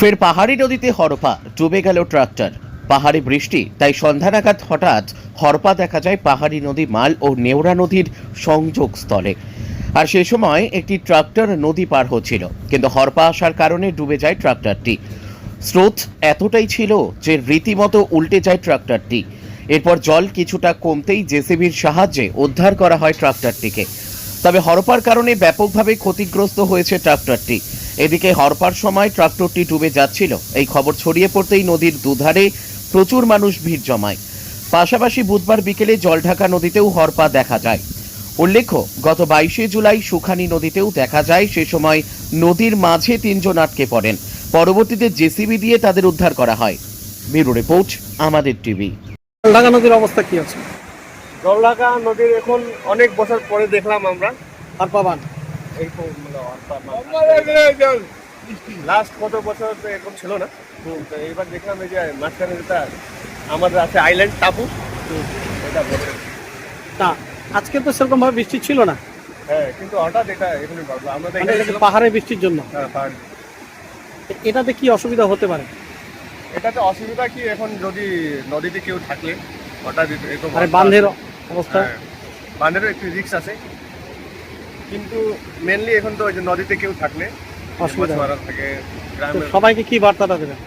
ফের পাহাড়ি নদীতে হরপা, ডুবে গেল ট্রাক্টর। পাহাড়ি বৃষ্টি, তাই সন্ধ্যা নাগাদ হঠাৎ হরপা দেখা যায় পাহাড়ি নদী মাল ও নেওড়া নদীর সংযোগ স্থলে আর সে সময় একটি ট্রাক্টর নদী পার হচ্ছিল, কিন্তু হরপা আসার কারণে ডুবে যায় ট্রাক্টরটি। স্রোত এতটাই ছিল যে রীতিমতো উল্টে যায় ট্রাক্টরটি। এরপর জল কিছুটা কমতেই জেসিবির সাহায্যে উদ্ধার করা হয় ট্রাক্টরটিকে। তবে হরপার কারণে ব্যাপকভাবে ক্ষতিগ্রস্ত হয়েছে ট্রাক্টরটি। এদিকে হরপার সময় ট্রাক্টরটি ডুবে যাচ্ছিল। এই খবর ছড়িয়ে পড়তেই নদীর দুধারে প্রচুর মানুষ ভিড় জমায়। পাশাপাশি বুধবার বিকেলে জলঢাকা নদীতেও হরপা দেখা যায়। উল্লেখ্য গত বাইশে জুলাই সুখানি নদীতেও দেখা যায় সে সময় নদীর মাঝে তিনজন আটকে পড়েন। পরবর্তীতে জেসিবি দিয়ে তাদের উদ্ধার করা হয়। ব্যুরো রিপোর্ট আমাদের টিভি। ঢাকা নদীর অবস্থা কি আছে? জলঢাকা নদীর এখন অনেক বছর পরে দেখলাম আমরা। আর পাবান লাস্ট কত বছর তো এরকম ছিল না? তো এইবার দেখলাম এই যে মাঝখানে যেটা আমাদের আছে আইল্যান্ড টাপু এটা না আজকে তো সেরকম ভাবে বৃষ্টি ছিল না। হ্যাঁ কিন্তু হঠাৎ এটা এখানে আমরা তো মানে এখানে। পাহাড়ে বৃষ্টির জন্য। হ্যাঁ, পাহাড়। এটাতে কি অসুবিধা হতে পারে? এটাতে অসুবিধা কি এখন যদি নদীতে কেউ থাকলে হঠাৎ এরকম অবস্থা বাঁধের অবস্থা হ্যাঁ, বাঁধেরও একটু রিস্ক আছে। কিন্তু মেনলি এখন তো ওই যে নদীতে কেউ থাকলে অসুবিধা মাছ মারা থাকে গ্রামের সবাইকে কি বার্তাটা দেবেন?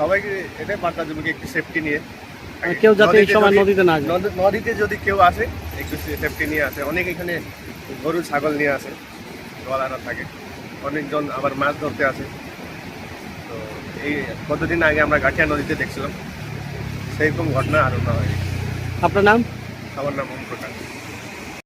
সবাইকে এটাই বার্তা দেবো একটু সেফটি নিয়ে। মানে কেউ যাতে এই সময় নদীতে না নদীতে যদি কেউ আসে একটু সেফটি নিয়ে আসে। অনেক এখানে গরু ছাগল নিয়ে আসে গলারা থাকে। অনেকজন আবার মাছ ধরতে আসে। তো এই কতদিন আগে আমরা গাঠিয়া নদীতে দেখছিলাম সেইরকম ঘটনা আরও না হয় আপনার নাম? আমার নাম ওম প্রকাশ।